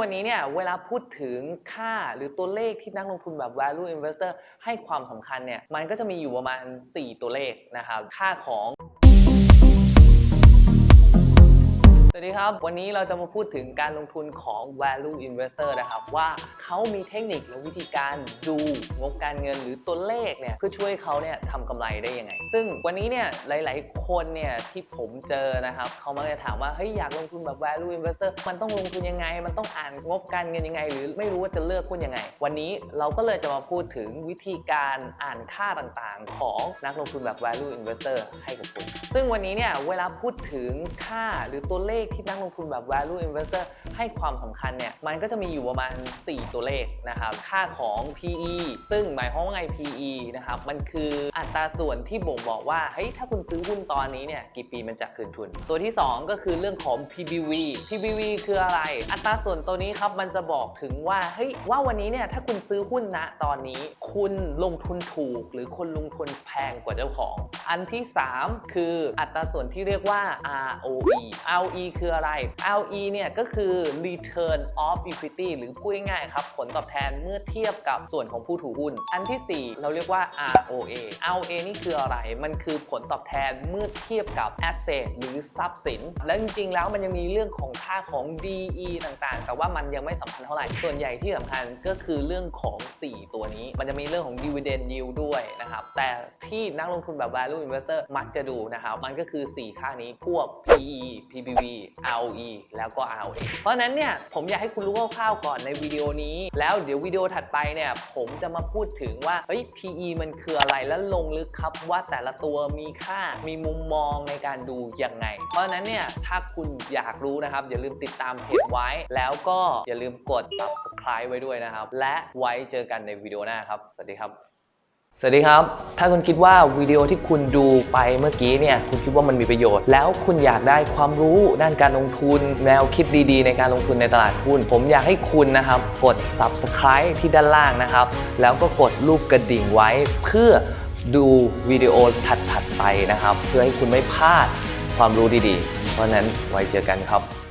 วันนี้เนี่ยเวลาพูดถึงค่าหรือตัวเลขที่นักลงทุนแบบ value investor ให้ความสำคัญเนี่ยมันก็จะมีอยู่ประมาณ 4 ตัวเลขนะครับ ค่าของ ครับ วันนี้เราจะมาพูดถึงการลงทุนของ value investor นะครับ ว่าเขามีเทคนิคและวิธีการดูงบการเงินหรือตัวเลขเนี่ยเพื่อช่วยเขาเนี่ยทำกำไรได้ยังไง ซึ่งวันนี้เนี่ยหลาย ๆ คนเนี่ยที่ผมเจอนะครับเขามักจะถามว่าเฮ้ยอยากลงทุนแบบ value investor มันต้องลงทุนยังไง มันต้องอ่านงบการเงินยังไง หรือไม่รู้ว่าจะเลือกหุ้นยังไง วันนี้เราก็เลยจะมาพูดถึงวิธีการอ่านค่าต่าง ๆ ของนักลงทุนแบบ value investor ให้กับคุณ ซึ่งวันนี้เนี่ยเวลาพูดถึงค่าหรือตัวเลขที่นักลงทุนแบบ value investor ให้ความสำคัญเนี่ย มันก็จะมีอยู่ประมาณ 4 ตัวเลขนะครับ ค่าของ PE ซึ่งหมายความว่าไง PE นะครับ มันคืออัตราส่วนที่บ่งบอกว่า เฮ้ย ถ้าคุณซื้อหุ้นตอนนี้เนี่ย กี่ปีมันจะคืนทุน ตัวที่ 2 ก็คือเรื่องของ PBV PBV คืออะไร อัตราส่วนตัวนี้ครับ มันจะบอกถึงว่า เฮ้ย ว่าวันนี้เนี่ย ถ้าคุณซื้อหุ้นณตอนนี้ คุณลงทุนถูก หรือคนลงทุนแพงกว่าเจ้าของ อันที่ 3 คืออัตราส่วนที่เรียกว่า ROE ROE คืออะไร ROE เนี่ยก็คือ Return of Equity หรือพูดง่ายๆครับ ผลตอบแทนเมื่อเทียบกับส่วนของผู้ถือหุ้น อันทีสี่4 เราเรียกว่า ROA ROA นี่คืออะไร มันคือผลตอบแทนเมื่อเทียบกับ asset หรือทรัพย์สิน และจริงๆ แล้วมันยังมีเรื่องของค่าของ DE ต่างๆ แต่ว่ามันยังไม่สำคัญเท่าไหร่ ส่วนใหญ่ที่สำคัญก็คือเรื่องของ 4 ตัวนี้ มันจะมีเรื่องของ dividend yield ด้วยนะครับ แต่ที่นักลงทุนแบบ value investor มักจะดูนะครับ มันก็คือ 4 ค่านี้พวก PE PBV ROE แล้วก็ ROA เพราะนั้นเนี่ยผมอยากให้คุณรู้คร่าวๆก่อนในวิดีโอนี้ แล้วเดี๋ยววิดีโอถัดไปเนี่ยผมจะมาพูดถึงว่าเฮ้ย PE มันคืออะไรและลงลึกครับว่าแต่ละตัวมีค่ามีมุมมองในการดูยังไง เพราะฉะนั้นเนี่ยถ้าคุณอยากรู้นะครับอย่าลืมติดตามเพจไว้ แล้วก็อย่าลืมกด subscribe ไว้ด้วยนะครับ และไว้เจอกันในวิดีโอหน้าครับ สวัสดีครับ สวัสดีครับ ถ้าคุณคิดว่าวิดีโอที่คุณดูไปเมื่อกี้เนี่ย คุณคิดว่ามันมีประโยชน์ แล้วคุณอยากได้ความรู้ด้านการลงทุน แนวคิดดีๆ ในการลงทุนในตลาดหุ้น ผมอยากให้คุณนะครับ กด subscribe ที่ด้านล่างนะครับ แล้วก็กดรูปกระดิ่งไว้ เพื่อดูวิดีโอถัดๆไปนะครับ เพื่อให้คุณไม่พลาดความรู้ดีๆ เพราะฉะนั้นไว้เจอกันครับ